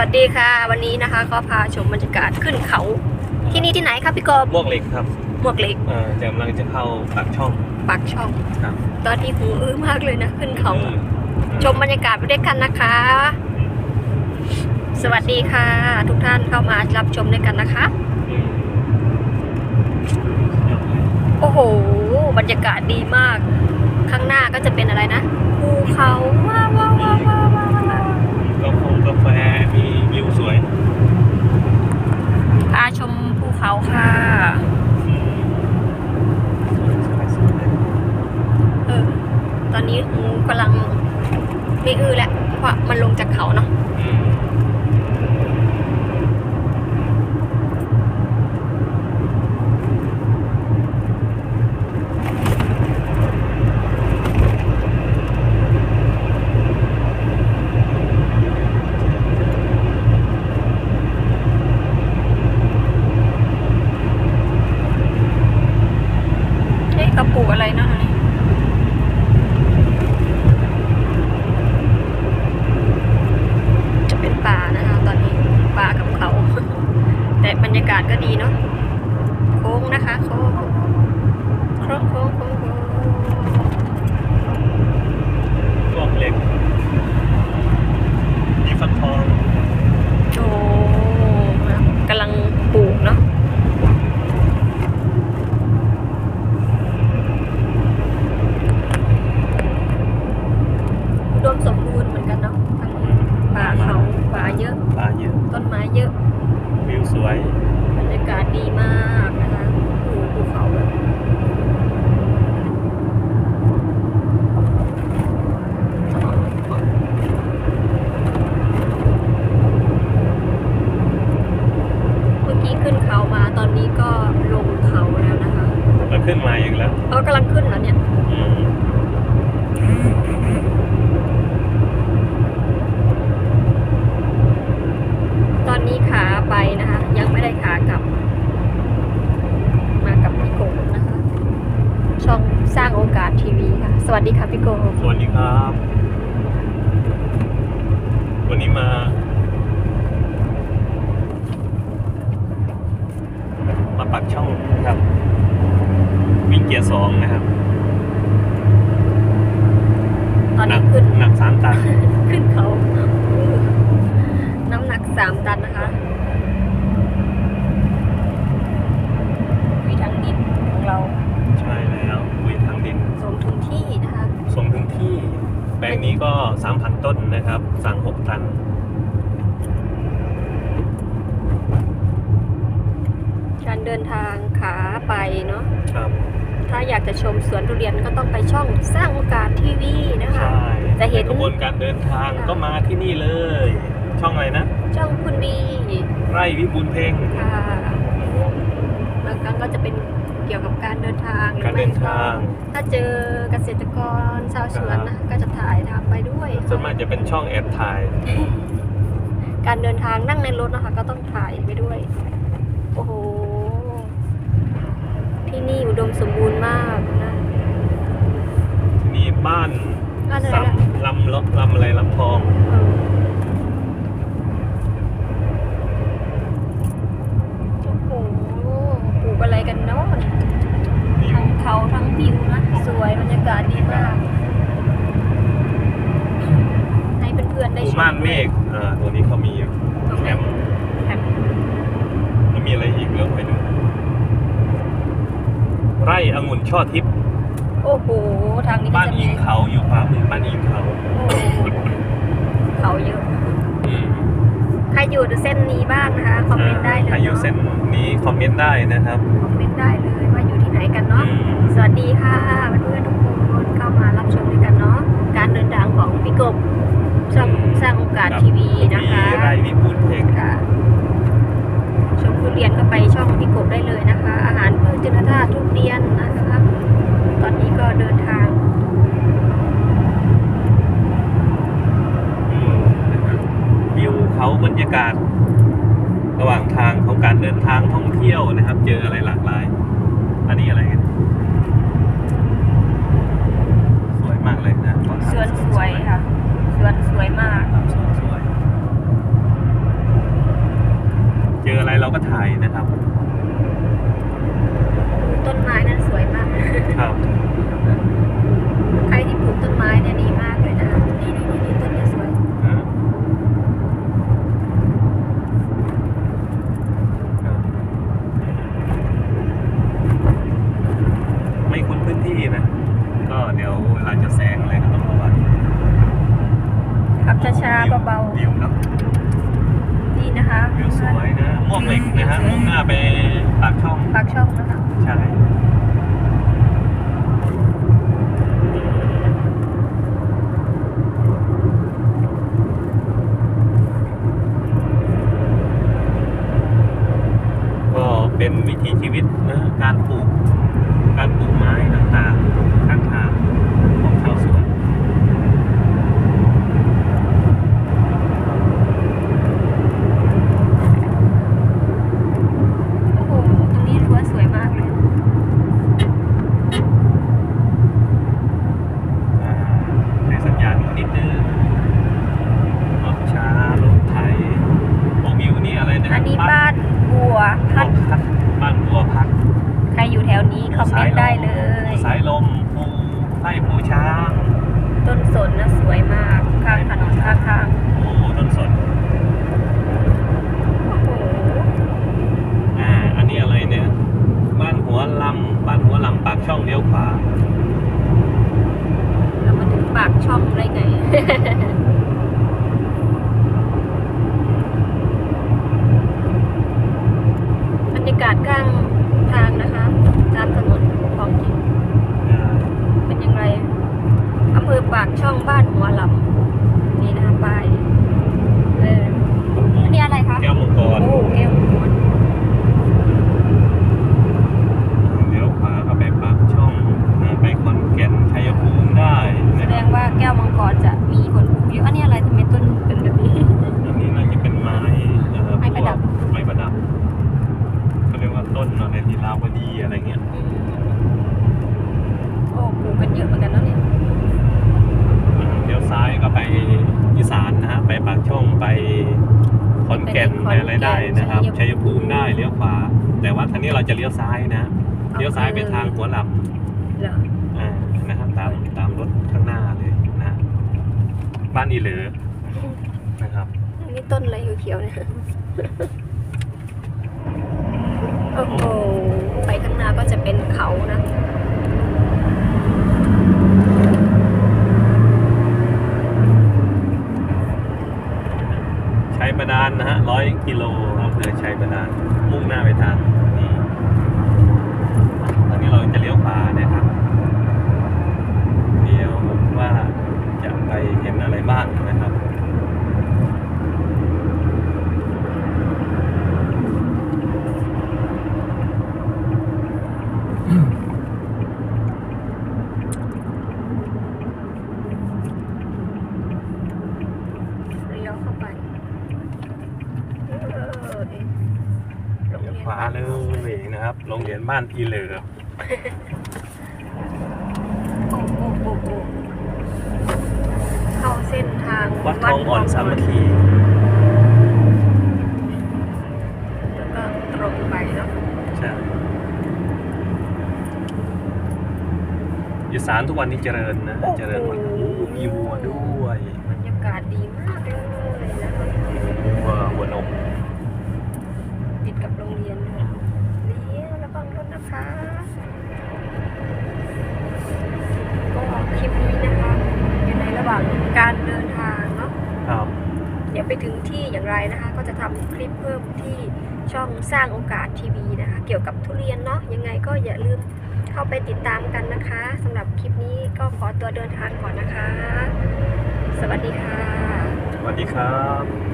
วัสดีค่ะ วันนี้นะคะก็พาชมบรรยากาศขึ้นเขา ที่นี่ที่ไหนครับพี่กบมวกเหล็กครับหมวกเหล็กเอ่อจะกำลังจะเข้าปากช่องปากช่อง ครับตอนนี้หูอื้อมากเลยนะขึ้นเขา อืมชมบรรยากาศไปด้วยกันนะคะ สวัสดีค่ะ ทุกท่านเข้ามารับชมด้วยกันนะคะ อืมโอ้โห บรรยากาศดีมาก ข้างหน้าก็จะเป็นอะไรนะภูเขาว้าวว้าวว้าวว้าวว้าวว้าว กาแฟกาแฟมีวิวสวย พาชมภู เขาค่ะ เออ ตอนนี้กำลังไม่อื้อแล้วเพราะมันลงจากเขาเนาะ อืม เฮ้ยกระปุกอะไรเนาะอันนี้จะเป็นป่านะคะ ตอนนี้ป่ากับเขา แต่บรรยากาศก็ดีเนาะโค้งนะคะโค้งโค้งโค้งโค้งโค้ง มวกเหล็ก มีฟักทอง โอ้กำลังปลูกเนาะอุดมสมบูรณ์เหมือนกันเนาะทางนี้ป่าเขาป่าเยอะ ปลาเยอะ ต้นไม้เยอะ วิวสวย บรรยากาศดีมากนะคะดูภูเขาแบบเมื่อกี้ขึ้นเขามาตอนนี้ก็ลงเขาแล้วนะคะ แล้วขึ้นมาอีกแล้ว เออกำลังขึ้นแล้วเนี่ย อืม ตอนนี้ขาไปนะคะ ยังไม่ได้ขากลับ มากับพี่โกนะคะ ช่องสร้างโอกาสทีวีค่ะ สวัสดีค่ะพี่โก สวัสดีครับ วั นี้มา มาปักช่องนะครับ วิ่งเกียร์สองนะครับ ตอน หนั นี้ขึ้น หนักสามตัน ขึ้นเขา น้ำหนักสามตันนะคะวิทางดินของเรา ใช่แล้วคุยทางดิน สมทุนที่นะคะ ส่งถึงที่ แปลงนี้ก็สามพันต้นนะครับ สั่งหก ตันการเดินทางขาไปเนาะครับ ถ้าอยากจะชมสวนทุเรียนก็ต้องไปช่องสร้างโอกาสทีวีนะคะ ใช่จะเห็น กระบวนการเดินทางค่ะ ก็มาที่นี่เลย ช่องอะไรนะ ช่องคุณบีไร่วิบูลย์เพ่งค่ะบางครั้งก็จะเป็นเกี่ยวกับการเดินทางหรือการไม่เดินทาง ถ้าเจอเกษตรกรชาวสวนนะก็จะถ่ายทำไปด้วยส่วนมากจะเป็นช่องแอบถ่าย การเดินทางนั่งในรถนะคะ ก็ต้องถ่ายไปด้วย โอ้โห ที่นี่อุดมสมบูรณ์มากนะมีบ้านบ้านอะไรสามนะลำลลำอะไรลำทองเออโอ้โหปลูกอะไรกันเนาะเนี่ย วิว ทั้งเขาทั้งวิวนะ สวยบรรยากาศดีมาก ให้เพื่อนๆ ห ได้ มู่ ชม ม่านเมฆอ่าตัวนี้เขามีอยู่ ตรง แค ไหน มป์ แคมป์ แล้วมีอะไรอีกเรื่องไปดู ไร่ องุ่นช่อทิพย์โอ้โห ทางนี้ก็บ้านจะอิมีงเขาอยู่ขวามือบ้านอิงเขาโอ้โหเขาเยอะ อืมใครอยู่เส้นนี้บ้างนะคะ คอมเมนต์ได้เลยใครอยู่เส้นนี้คอมเมนต์ได้นะครับคอมเมนต์ได้เลยว่าอยู่ที่ไหนกันเนาะ อืมสวัสดีค่ะเพื่อนๆทุกคนเข้ามารับชมด้วยกันเนาะ การเดินทางของพี่กบช่องสร้างโอกาสทีวีนะคะ มีไร่วิบูลย์เพ่งค่ะ ชมทุเรียนก็ไปช่องพี่กบได้เลยนะคะ อาหารพืชจุลธาตุทุเรียนนะคะตอนนี้ก็เดินทางวิวเขาบรรยากาศ ระหว่างทางของการเดินทางท่องเที่ยวนะครับ เจออะไรหลากหลาย อันนี้อะไรกันสวยมากเลยนะ สวนสวยค่ะ ส วนสวยมาก ตามสวนสวย เจออะไรเราก็ถ่าย นะครับ ต้นไม้นั้นสวยมาก ครับ ใครที่ปลูกต้นไม้เนี่ยดีมากเลยนะ นี่นี่นี่ต้นนี้สวย นะครับไม่คุ้นพื้นที่นะ ก็เดี๋ยวเวลาจะแซงอะไรก็ต้องระวัง ขับช้าๆเบา วิวเนอะ ๆนี่นะคะ วิวสวยนะม่วงเหล็กนะฮะมุ่งหน้าไปปากช่อง ปากช่องนะคะ ใช่ ก็เป็นวิถีชีวิตนะการปลูก การปลูกไม้ต่างๆข้างทางของชาวสวน โอ้โห ตรงนี้รั้วสวยมากเลย อ่าในสัญญาณนิดนึงรถช้ารถไถโอวิวนี่อะไรนะ อันนี้บ้านบัวพัด พัดบ้านบัวพัด ใครอยู่แถวนี้คอมเมนต์ได้เลย สายลมภูไร่ภูช้าง ต้นสนนะสวยมาก ข้างถนนข้างทาง โอ้ต้นสน โอ้โห อ่า อันนี้อะไรเนี่ย บ้านหัวลำ บ้านหัวลำปากช่องเลี้ยวขวา เรามาถึงปากช่องได้ไง บ รรยากาศข้างทางนะคะ ตามถนนของจริงอ่าเป็นยังไงอำเภอปากช่องบ้านหัวลำนี่นะคะป้ายเอออันนี้อะไรคะแก้วมังกรโอ้แก้วมังกร เลี้ยวขวาเข้าไปปากช่องอ่าไปขอนแก่นชัยภูมิได้ แส นะ ดงว่าแก้วมังกรจะมีคนปลูกเยอะอันนี้อะไรทำไมต้นเป็นแบบนี้ อันนี้น่าจะเป็นไม้เอ่อ ไม้ประดับ พวกไม้ประดับเขาเรียกว่าต้นอะไรทีลาวดีอะไรเงี้ย โอ้ปลูกกันเยอะเหมือนกันแล้วเนี่ย อ่าเลี้ยวซ้ายก็ไปอีสานนะฮะ ไปปากช่องไปขอนแก่น ไปอะไรได้นะครับชัยภูมิได้เลี้ยวขวา แต่ว่าทางนี้เราจะเลี้ยวซ้ายนะเลี้ยวซ้ายไปทางหัวลำเหรออ่านะครับตามตามรถข้างหน้าเลยนะบ้านอีเหลือนะครับนี่ต้นอะไรเขียวๆเนี่ยโอ้โหไปข้างหน้าก็จะเป็นเขานะ ชัยบา ดานนะฮะร้อยกิโลอำเภอชัยบาดาลมุ่งหน้าไปทางนี้ตอนนี้เราจะเลี้ยวขวานะครับ เดี๋ยวว่าจะไปเห็นอะไรบ้างนะครับ เลี้ยวเข้าไป เออเอ๊ะโรง เลี้ยว เรียน ขวาเลยนะค รับโรงเรียนบ้านอีเหลือโอ้โหโอ้โหเข้าเส้นทางวัดทองอ่อนสามัคคีแล้วก็ตรงไปเนาะใช่อีสานทุกวันนี้เจริญนะ เจริญหมดมีวัวด้วย บรรยากาศดีมากเลยนะคะ วัววัวนม ติดกับโรงเรียนด้วยเลี้ยวระวังรถนะคะ ก็คลิปนี้นะคะ อยู่ในระหว่างการเดินทางเนาะ ครับ เดี๋ยวไปถึงที่อย่างไรนะคะ ก็จะทำคลิปเพิ่มที่ ช่องสร้างโอกาสทีวีนะคะ เกี่ยวกับทุเรียนเนาะยังไงก็อย่าลืมเข้าไปติดตามกันนะคะสำหรับคลิปนี้ก็ขอตัวเดินทางก่อนนะคะ สวัสดีค่ะ สวัสดีครับ